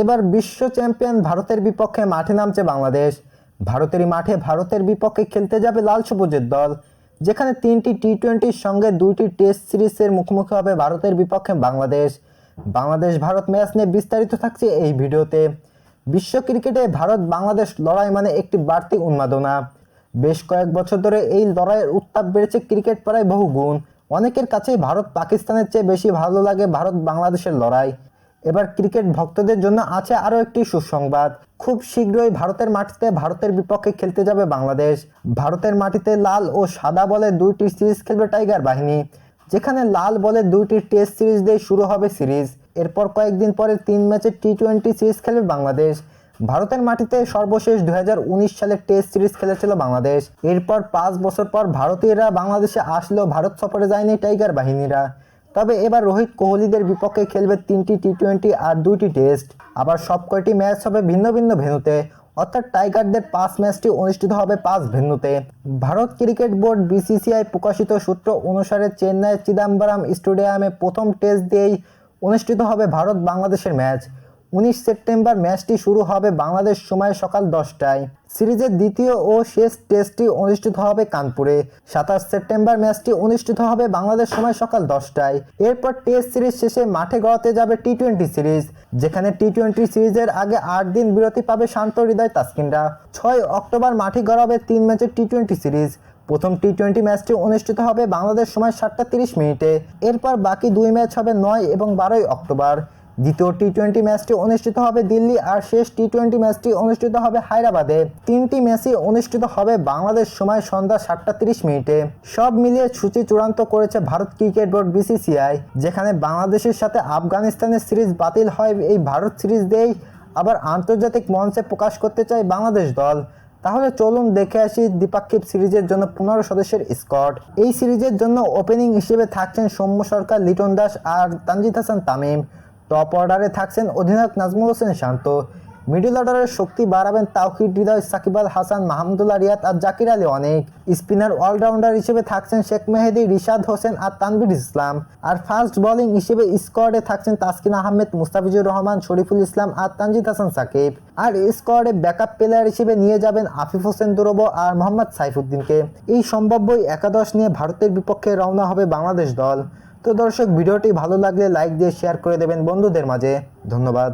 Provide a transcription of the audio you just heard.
এবার বিশ্ব চ্যাম্পিয়ন ভারতের বিপক্ষে মাঠে নামছে বাংলাদেশ। ভারতেরই মাঠে ভারতের বিপক্ষে খেলতে যাবে লাল সবুজের দল, যেখানে তিনটি টি টোয়েন্টির সঙ্গে দুইটি টেস্ট সিরিজের মুখোমুখি হবে ভারতের বিপক্ষে বাংলাদেশ। বাংলাদেশ ভারত ম্যাচ নিয়ে বিস্তারিত থাকছে এই ভিডিওতে। বিশ্ব ক্রিকেটে ভারত বাংলাদেশ লড়াই মানে একটি বাড়তি উন্মাদনা। বেশ কয়েক বছর ধরে এই লড়াইয়ের উত্তাপ বেড়েছে ক্রিকেট পাড়ায় বহু গুণ অনেকের কাছেই ভারত পাকিস্তানের চেয়ে বেশি ভালো লাগে ভারত বাংলাদেশের লড়াই। এবার ক্রিকেট ভক্তদের জন্য আছে আরও একটি সুসংবাদ। খুব শীঘ্রই ভারতের মাটিতে ভারতের বিপক্ষে খেলতে যাবে বাংলাদেশ। ভারতের মাটিতে লাল ও সাদা বলে দুইটি সিরিজ খেলবে টাইগার বাহিনী। যেখানে লাল বলে দুইটি টেস্ট সিরিজ দিয়ে শুরু হবে সিরিজ। এরপর কয়েকদিন পরে তিন ম্যাচের টি টোয়েন্টি সিরিজ খেলবে বাংলাদেশ। ভারতের মাটিতে সর্বশেষ দুই হাজার সালে টেস্ট সিরিজ খেলেছিল বাংলাদেশ। এরপর পাঁচ বছর পর ভারতীয়রা বাংলাদেশে আসলেও ভারত সফরে যায়নি টাইগার বাহিনীরা। তবে এবার রোহিত কোহলিদের বিপক্ষে খেলবে তিনটি টি টোয়েন্টি আর দুইটি টেস্ট। আবার সব কয়টি ম্যাচ হবে ভিন্ন ভিন্ন ভেন্যুতে। অর্থাৎ টাইগারদের পাঁচ ম্যাচটি অনুষ্ঠিত হবে পাঁচ ভেন্যুতে। ভারত ক্রিকেট বোর্ড বিসিসিআই প্রকাশিত সূত্র অনুসারে চেন্নাই চিদাম্বরম স্টেডিয়ামে প্রথম টেস্ট দিয়েই অনুষ্ঠিত হবে ভারত বাংলাদেশের ম্যাচ। উনিশ সেপ্টেম্বর ম্যাচটি শুরু হবে বাংলাদেশ সময় সকাল দশটায়। সিরিজের দ্বিতীয় ও শেষ টেস্টটি অনুষ্ঠিত হবে কানপুরে। সাতাশ সেপ্টেম্বর ম্যাচটি অনুষ্ঠিত হবে বাংলাদেশ সময় সকাল দশটায়। এরপর টেস্ট সিরিজ শেষে মাঠে গড়াতে যাবে টি টোয়েন্টি সিরিজ। যেখানে টি টোয়েন্টি সিরিজের আগে আট দিন বিরতি পাবে শান্ত হৃদয় তাসকিনরা। ছয় অক্টোবর মাঠে গড়াবে তিন ম্যাচের টি টোয়েন্টি সিরিজ। প্রথম টি টোয়েন্টি ম্যাচটি অনুষ্ঠিত হবে বাংলাদেশ সময় সাতটা তিরিশ মিনিটে। এরপর বাকি দুই ম্যাচ হবে নয় এবং বারোই অক্টোবর। দ্বিতীয় টি টোয়েন্টি ম্যাচটি অনুষ্ঠিত হবে দিল্লি আর শেষ টি টোয়েন্টি ম্যাচটি অনুষ্ঠিত হবে হায়দ্রাবাদে। তিনটি ম্যাচই অনুষ্ঠিত হবে বাংলাদেশ সময় সন্ধ্যা সাতটা তিরিশ মিনিটে। সব মিলিয়ে সূচি চূড়ান্ত করেছে ভারত ক্রিকেট বোর্ড বিসিসিআই যেখানে বাংলাদেশের সাথে আফগানিস্তানের সিরিজ বাতিল হয় এই ভারত সিরিজ দিয়েই। আবার আন্তর্জাতিক মঞ্চে প্রকাশ করতে চায় বাংলাদেশ দল। তাহলে চলুন দেখে আসি দ্বিপাক্ষিক সিরিজের জন্য পনেরো সদস্যের স্কট এই সিরিজের জন্য ওপেনিং হিসেবে থাকছেন সৌম্য সরকার, লিটন দাস আর তানজিদ হাসান তামিম। টপ অর্ডারে থাকছেন অধিনায়ক নাজমুল হোসেন শান্ত মিডল অর্ডারের শক্তি বাড়াবেন তাওহিদ হৃদয়, সাকিব আল হাসান, মাহমুদুল্লাহ রিয়াদ আর জাকির আলী। অনেক স্পিনার অলরাউন্ডার হিসেবে থাকছেন শেখ মেহেদি, রিশাদ হোসেন আর তানবির ইসলাম। আর ফাস্ট বোলিং হিসেবে স্কোয়াডে থাকছেন তাসকিন আহমেদ, মুস্তাফিজুর রহমান, শরীফুল ইসলাম আর তানজিদ হাসান সাকিব। আর স্কোয়াডে ব্যাকআপ প্লেয়ার হিসেবে নিয়ে যাবেন আফিফ হোসেন দুরব আর মোহাম্মদ সাইফুদ্দিনকে। এই সম্ভাব্যই একাদশ নিয়ে ভারতের বিপক্ষে রওনা হবে বাংলাদেশ দল। তো দর্শক ভিডিওটি ভালো লাগলে লাইক দিয়ে শেয়ার করে দেবেন বন্ধুদের মাঝে। ধন্যবাদ।